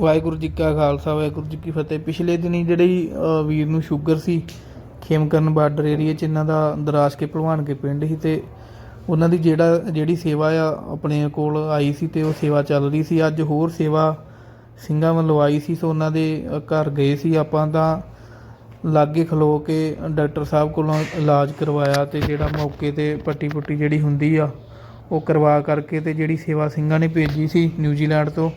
ਵਾਹਿਗੁਰੂ ਜੀ ਕਾ ਖਾਲਸਾ, ਵਾਹਿਗੁਰੂ ਜੀ ਕੀ ਫਤਿਹ। ਪਿਛਲੇ ਦਿਨੀ ਜਿਹੜੀ ਵੀਰ ਨੂੰ ਸ਼ੂਗਰ ਸੀ, ਖੇਮਕਰਨ ਬਾਰਡਰ ਏਰੀਆ ਚ ਇਹਨਾਂ ਦਾ ਦਰਾਸ ਕੇ ਭਲਵਾਨ ਕੇ ਪਿੰਡ ਸੀ ਤੇ ਉਹਨਾਂ ਦੀ ਜਿਹੜਾ, ਜਿਹੜੀ ਸੇਵਾ ਆ, ਆਪਣੇ ਕੋਲ ਆਈ ਸੀ ਤੇ ਉਹ ਸੇਵਾ ਚੱਲ ਰਹੀ ਸੀ। ਅੱਜ ਹੋਰ ਸੇਵਾ ਸਿੰਘਾਂ ਵੱਲੋਂ ਆਈ ਸੀ, ਸੋ ਉਹਨਾਂ ਦੇ ਘਰ ਗਏ ਸੀ। ਆਪਾਂ ਤਾਂ ਲਾਗੇ ਖਲੋ ਕੇ ਡਾਕਟਰ ਸਾਹਿਬ ਕੋਲੋਂ ਇਲਾਜ ਕਰਵਾਇਆ ਤੇ ਜਿਹੜਾ ਮੌਕੇ ਤੇ ਪੱਟੀ ਪੁੱਟੀ ਜਿਹੜੀ ਹੁੰਦੀ ਆ, ਉਹ ਕਰਵਾ ਕਰਕੇ ਤੇ ਜਿਹੜੀ ਸੇਵਾ ਸਿੰਘਾਂ ਨੇ ਭੇਜੀ ਸੀ ਨਿਊਜ਼ੀਲੈਂਡ ਤੋਂ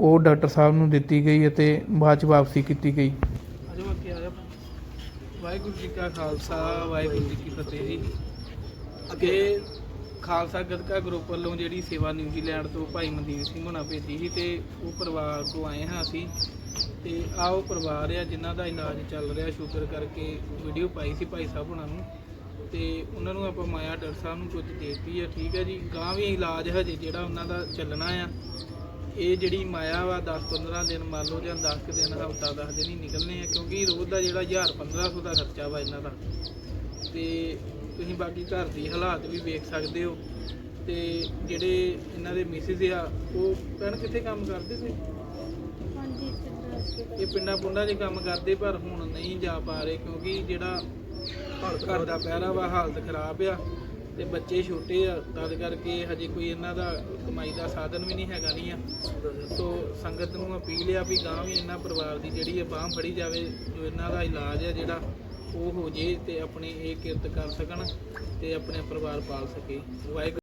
ਉਹ ਡਾਕਟਰ ਸਾਹਿਬ ਨੂੰ ਦਿੱਤੀ ਗਈ ਅਤੇ ਬਾਅਦ ਚ ਵਾਪਸੀ ਕੀਤੀ ਗਈ। ਵਾਹਿਗੁਰੂ ਜੀ ਕਾ ਖਾਲਸਾ, ਵਾਹਿਗੁਰੂ ਜੀ ਕੀ ਫਤਿਹ ਜੀ। ਅੱਗੇ ਖਾਲਸਾ ਗਦਕਾ ਗਰੁੱਪ ਵੱਲੋਂ ਜਿਹੜੀ ਸੇਵਾ ਨਿਊਜ਼ੀਲੈਂਡ ਤੋਂ ਭਾਈ ਮਨਦੀਪ ਸਿੰਘ ਹੋਣਾ ਭੇਜੀ ਸੀ ਤੇ ਉਹ ਪਰਿਵਾਰ ਤੋਂ ਆਏ ਹਾਂ ਅਸੀਂ। ਤੇ ਆਹ ਉਹ ਪਰਿਵਾਰ ਆ ਜਿਨ੍ਹਾਂ ਦਾ ਇਲਾਜ ਚੱਲ ਰਿਹਾ, ਸ਼ੂਗਰ ਕਰਕੇ ਵੀਡੀਓ ਪਾਈ ਸੀ ਭਾਈ ਸਾਹਿਬ ਹੋਣਾ ਨੂੰ। ਤੇ ਉਹਨਾਂ ਨੂੰ ਆਪਾਂ ਮਾਇਆ ਡਾਕਟਰ ਸਾਹਿਬ ਨੂੰ ਕੁਝ ਦੇਤੀ ਆ, ਠੀਕ ਹੈ ਜੀ। ਗਾਂ ਵੀ ਇਲਾਜ ਹਜੇ ਜਿਹੜਾ ਉਹਨਾਂ ਦਾ ਚੱਲਣਾ ਆ। ਇਹ ਜਿਹੜੀ ਮਾਇਆ ਵਾ 10-15 ਦਿਨ ਮੰਨ ਲਓ ਜਾਂ 10 ਕੁ ਦਿਨ ਹਫਤਾ 10 ਦਿਨ ਹੀ ਨਿਕਲਨੇ ਆ ਕਿਉਂਕਿ ਰੋਜ਼ ਦਾ ਜਿਹੜਾ 1000-1500 ਦਾ ਖਰਚਾ ਵਾ ਇਹਨਾਂ ਦਾ। ਤੇ ਤੁਸੀਂ ਬਾਕੀ ਘਰ ਦੀ ਹਾਲਾਤ ਵੀ ਵੇਖ ਸਕਦੇ ਹੋ। ਤੇ ਜਿਹੜੇ ਇਹਨਾਂ ਦੇ ਮਿਸਿਸ ਆ ਉਹ ਭੈਣ ਕਿੱਥੇ ਕੰਮ ਕਰਦੇ ਸੀ? ਇਹ ਪਿੰਡਾਂ ਪੁੰਡਾਂ 'ਚ ਕੰਮ ਕਰਦੇ ਪਰ ਹੁਣ ਨਹੀਂ ਜਾ ਪਾ ਰਹੇ ਕਿਉਂਕਿ ਜਿਹੜਾ ਘਰ ਦਾ ਪਹਿਰਾ ਵਾ ਹਾਲਤ ਖਰਾਬ ਆ। ਤੇ ਬੱਚੇ ਛੋਟੇ ਆ, ਤਦ ਕਰਕੇ ਹਜੇ ਕੋਈ ਇਹਨਾਂ ਦਾ ਕਮਾਈ ਦਾ ਸਾਧਨ ਵੀ ਨਹੀਂ ਹੈਗਾ ਨਹੀਂ ਆ। ਸੋ ਸੰਗਤ ਨੂੰ ਅਪੀਲ ਆ ਵੀ ਗਾਂ ਵੀ ਇਹਨਾਂ ਪਰਿਵਾਰ ਦੀ ਜਿਹੜੀ ਹੈ ਬਾਹ ਫੜੀ ਜਾਵੇ, ਜੋ ਇਹਨਾਂ ਦਾ ਇਲਾਜ ਆ ਜਿਹੜਾ ਉਹ ਹੋ ਜੇ ਤੇ ਆਪਣੀ ਇਹ ਕਿਰਤ ਕਰ ਸਕਣ ਤੇ ਆਪਣੇ ਪਰਿਵਾਰ ਪਾਲ ਸਕੇ। ਵਾਹਿਗੁਰੂ